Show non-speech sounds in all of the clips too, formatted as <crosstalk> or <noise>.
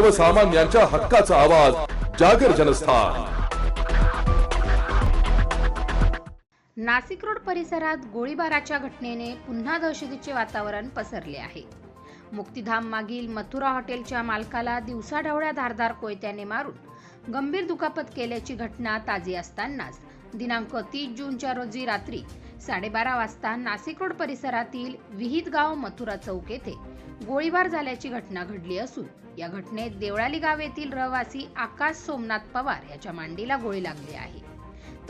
सर्वसामान्यांच्या हक्काचा आवाज जागर जनस्थान. नाशिक रोड परिसरात गोळीबाराच्या घटनेने पुन्हा दहशतीचे वातावरण पसरले आहे. मुक्तिधाम मागील मथुरा हॉटेलच्या मालकाला दिवसाढवळ्या धारदार कोयत्याने मारून गंभीर दुखापत केल्याची घटना ताजी असतानाच दिनांक तीस जूनच्या रोजी रात्री साडेबारा वाजता नाशिक रोड परिसरातील विहित गाव मथुरा चौक येथे गोळीबार झाल्याची घटना घडली असून या घटनेत देवळाली गाव येथील रहिवासी आकाश सोमनाथ पवार याच्या मांडीला गोळी लागली आहे.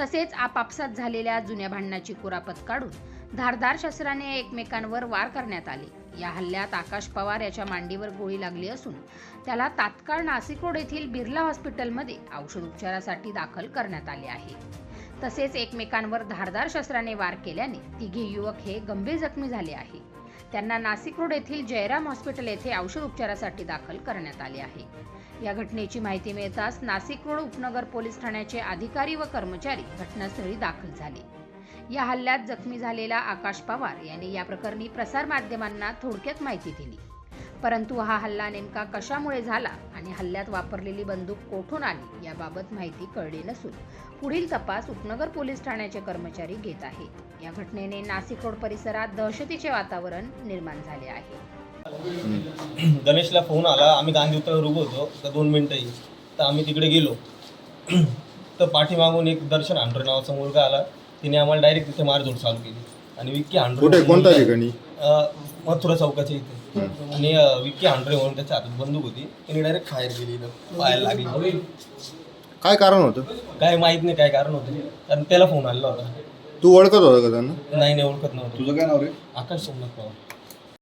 तसेच आपापसात झालेल्या जुन्या भांडणाची कुरापत काढून धारदार शस्त्राने एकमेकांवर वार करण्यात आले. या हल्ल्यात आकाश पवार याच्या मांडीवर गोळी लागली असून त्याला तात्काळ नाशिक रोड येथील बिर्ला हॉस्पिटलमध्ये औषध उपचारासाठी दाखल करण्यात आले आहे. तसेच एकमेकांवर धारदार शस्त्राने वार केल्याने तिघे युवक हे गंभीर जखमी झाले आहे. त्यांना नाशिक रोड येथील जयराम हॉस्पिटल येथे औषध उपचारासाठी दाखल करण्यात आले आहे. या घटनेची माहिती मिळताच नाशिक रोड उपनगर पोलीस ठाण्याचे अधिकारी व कर्मचारी घटनास्थळी दाखल झाले. या हल्ल्यात जखमी झालेला आकाश पवार यांनी या प्रकरणी प्रसारमाध्यमांना थोडक्यात माहिती दिली. परंतु हा हल्ला नेमका कशामुळे झाला आणि हल्ल्यात वापरलेली बंदूक कोठून आली याबाबत माहिती कळली नसून पुढील तपास उपनगर पोलीस ठाण्याचे कर्मचारी घेत आहेत. या घटनेने नाशिक रोड परिसरात दहशतीचे वातावरण निर्माण झाले आहे. गणेशला फोन आला. आम्ही गांधी उतरावर उभं होतो. तर दोन मिनटं येईल तर आम्ही तिकडे गेलो. <clears throat> तर पाठीमागून एक दर्शन हांडरे नावाचा मुलगा आला. तिने आम्हाला डायरेक्ट तिथे मारझोड चालू केली. आणि विक्की हांडरे कुठे? कोणत्या ठिकाणी? मथुरा चौकाच्या इथे. आणि अं, विक्की हांडरे म्हणून त्याच्या हातात बंदूक होती. तिने डायरेक्ट फायर केली इथं. पायाला लागली. काय कारण होतं? काय माहीत नाही काय कारण होतं. कारण त्याला फोन आलेला होता. तू ओळखत होता का त्यांना? नाही नाही ओळखत नव्हतं. तुझं काय नाव रे? आकाश सोमनाथ पवार.